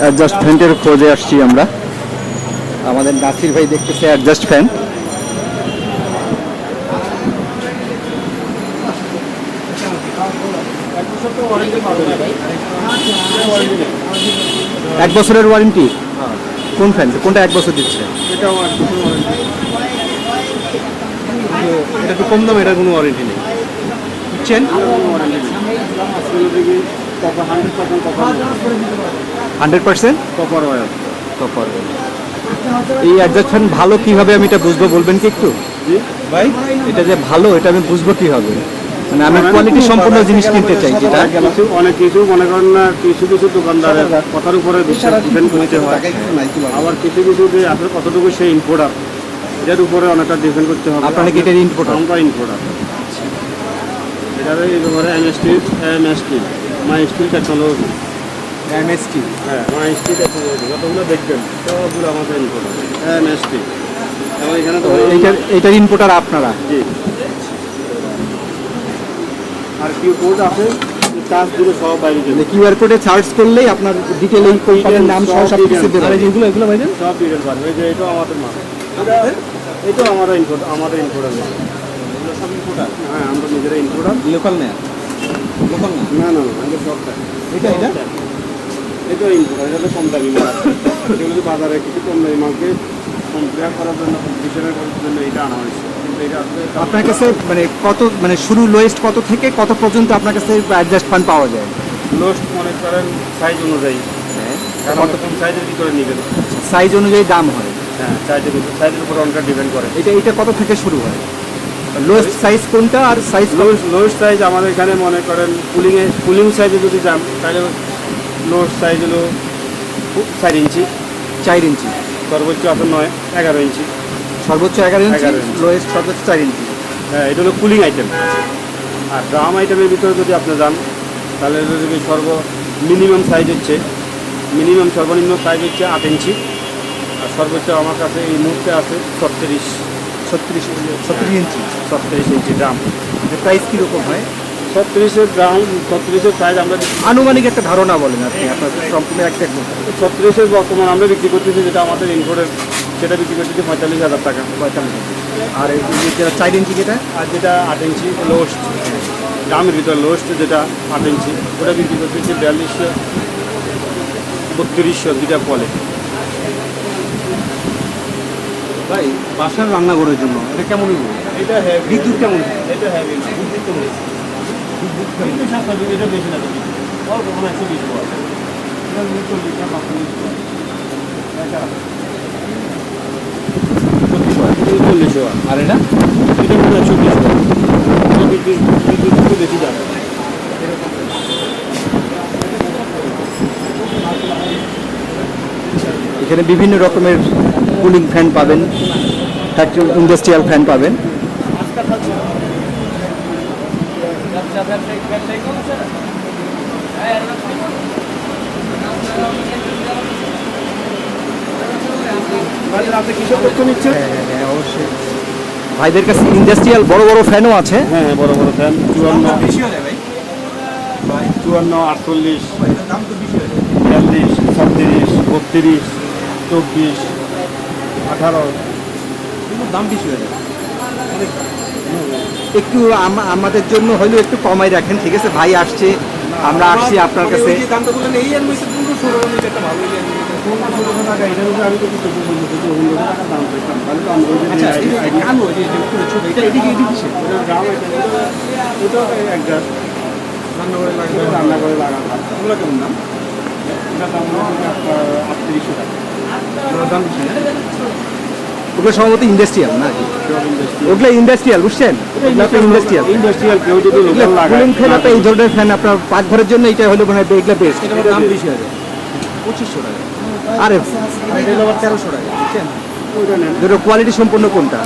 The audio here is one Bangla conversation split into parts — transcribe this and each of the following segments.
অ্যাডজাস্ট ফ্যানের খোঁজে আসছি আমরা। আমাদের নাসির ভাই দেখতেছে অ্যাডজাস্ট ফ্যান এক বছরের ওয়ারেন্টি কোন ফ্যান কোনটা এক বছর দিচ্ছে? এটা একটু কম দাম এটার কোনো ওয়ারেন্টি নেই। বুঝছেন হান্ড্রেড পার্সেন্ট? কপার ওয়ার এই অ্যাডজাস্ট ফ্যান ভালো কীভাবে আমি এটা বুঝব বলবেন কি একটু? ভাই? এটা যে ভালো এটা আমি বুঝব কীভাবে? মানে আমি কোয়ালিটি সম্পূর্ণ জিনিস কিনতে চাই যেটা। কিছু অনেক কিছু মনে করেন না কিছু কিছু দোকানদারের কথার উপরে বিশ্বাস ডিপেন্ড করতে হয়। আবার কিছু কিছু যে আসলে কতটুকু সেই ইম্পোর্টার এটার উপরে অনেকটা ডিপেন্ড করতে হবে। আপনারা কি এটার importer? আমরা ইম্পোর্টার এটার এই ব্যাপারে MST MST my steel technology MST হ্যাঁ মাই স্টিল টেকনোলজি যতগুলো দেখবেন? সবগুলো আমাদের ইম্পোর্টার এমএসটি এবং এখানে তো এইটার এইটার ইনপুটার আপনারা? জি। আর কিউ কোড আছে দিলে সব বাইরে যাবে কিউআর কোডে সার্চ করলেই আপনার ডিটেল এই কোম্পানির নাম সহ সব কিছু দেবে। এগুলো এগুলো ভাইজান সব ডিটেল পারবে যে এটা আমাদের মাল। এটা এটাও আমাদের ইনপুট আমাদের এগুলো সব ইনপুটার হ্যাঁ আমরা নিজেরা ইনপুটার লোকাল না লোকাল না। না না না আমাদের সবটা এটা এটা? এটা ইনপুটার এটা তো কম দামি মাল। এগুলো বাজারে কিছু কম দামি মালকে কম্পেয়ার করার জন্য কম্পিটিশনের করার জন্য এটা আনা হয়েছে। আপনার কাছে মানে কত মানে শুরু লোয়েস্ট কত থেকে কত পর্যন্ত আপনার কাছে অ্যাডজাস্ট ফান্ড পাওয়া যায়? লোস্ট মনে করেন সাইজ অনুযায়ী। সাইজের নেবেন। সাইজ অনুযায়ী দাম হয়। হ্যাঁ সাইজের উপর সাইজের উপর অনেকটা ডিপেন্ড করে। এটা এটা কত থেকে শুরু হয়? লোয়েস্ট সাইজ কোনটা আর সাইজ লোয়েস্ট সাইজ আমাদের এখানে মনে করেন কুলিংয়ে কুলিং সাইজে যদি যান তাহলে লোয়েস্ট সাইজ হলো চার ইঞ্চি। চার ইঞ্চি। সর্বোচ্চ আছে নয় এগারো ইঞ্চি। সর্বোচ্চ এগারো ইঞ্চি 11 ইঞ্চি। লোয়েস্ট সর্বোচ্চ চার ইঞ্চি। হ্যাঁ এটা হলো কুলিং আইটেম আর ড্রাম আইটেমের ভিতরে যদি আপনি যান তাহলে যদি সর্ব মিনিমাম সাইজ হচ্ছে মিনিমাম সর্বনিম্ন সাইজ হচ্ছে আট ইঞ্চি। আর সর্বোচ্চ আমার কাছে এই মুহূর্তে আছে ছত্রিশ। ছত্রিশ ছত্রিশ ইঞ্চি ছত্রিশ ইঞ্চি ড্রাম প্রাইস কীরকম হয়? ছত্রিশের ড্রাম ছত্রিশের সাইজ আমরা আনুমানিক একটা ধারণা বলেন আপনি আপনার সম্পূর্ণ একটা ছত্রিশের বর্তমান আমরা বিক্রি করতেছি যেটা আমাদের ইনভোর্টের সেটা বিক্রি করতেছি পঁয়তাল্লিশ হাজার টাকা। পঁয়তাল্লিশ আর এই যেটা চার ইঞ্চি যেটা? আর যেটা আট ইঞ্চি লোস্ট দামের ভিতরে লোস্ট যেটা আট ইঞ্চি ওটা বিক্রি করতেছি বিয়াল্লিশশো বত্রিশশো দুটা পলে ভাই বাসার রান্নাঘরের জন্য। এটা কেমন এটা বিদ্যুৎ কেমন? এটা হ্যাভি বিদ্যুৎ বেশি বিদ্যুৎ বিদ্যুৎ এটা বেশি না অল্প কোনো একশো বিশ চল্লিশ আর এটা? এটা মনে হয় একশো বিশ এটা বিদ্যুৎ বিদ্যুৎ একটু বেশি যাবে। এখানে বিভিন্ন রকমের কুলিং ফ্যান পাবেন। ফ্যাক্টরি ইন্ডাস্ট্রিয়াল ফ্যান পাবেন। হ্যাঁ ভাইদের কাছে ইন্ডাস্ট্রিয়াল বড় বড় ফ্যানও আছে। হ্যাঁ হ্যাঁ বড় বড় ফ্যান চুয়ান্ন। চুয়ান্ন আটচল্লিশ। বিয়াল্লিশ ছত্রিশ বত্রিশ চব্বিশ আঠারো। দাম বেশি হয়ে যায় একটু আমাদের জন্য হলেও একটু কমাই রাখেন ঠিক আছে? ভাই আসছে আমরা আসছি আপনার কাছে। দামটা বললেন এই পনেরো ষোলো একটা ভালো দাম কেমন আটত্রিশশো টাকা। দাম বেশি ওগুলো সম্ভবত ইন্ডাস্ট্রিয়াল নাকি? ওগুলো ইন্ডাস্ট্রিয়াল বুঝছেন? ইন্ডাস্ট্রিয়াল ইন্ডাস্ট্রিয়াল কেউ যদি কুলিং ফ্যান আপনার এই ধরনের ফ্যান আপনার পাকঘরের জন্য এটা হলো মানে এগুলো বেস্ট দাম বেশি হবে পঁচিশশো টাকা। আরে তেরোশো টাকা বুঝছেন? দুটো কোয়ালিটি সম্পূর্ণ কোনটা?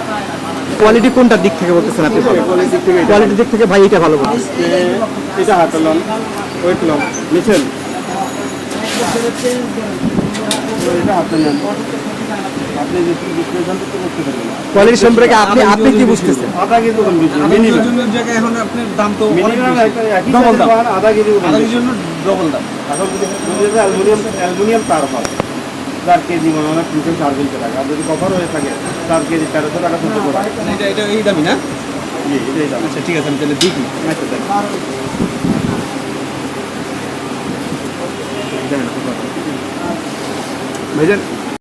কোয়ালিটি কোনটার দিক থেকে বলতেছেন আপনি কোয়ালিটির দিক থেকে ভাই এটা ভালো বলতেছে এটা হাতে লন ওয়েট লন নিছেন এটা হাতে নেন আপনি যে বিশ্লেষণ তো করতে কোয়ালিটি সম্পর্কে আপনি আপনি কি বুঝতেছেন? আধা কেজি ওজন বেশি মিনিমাম জায়গায় এখন আপনার দাম তো মিনিমাম। একই দাম। আধা কেজি ওজন আধা কেজির জন্য ডবল দাম। এখন যদি অ্যালুমিনিয়াম অ্যালুমিনিয়াম তার হয় চার কেজি মনে হয় তিনশো সাড়ে তিনশো টাকা। আর যদি কভার হয়ে থাকে চার কেজি তেরোশো টাকা চোদ্দ টাকা মানে এটা এটা এই দামি না? জি এটাই দাম। আচ্ছা ঠিক আছে আমি তাহলে দেখি। আচ্ছা দেখ ভাইজান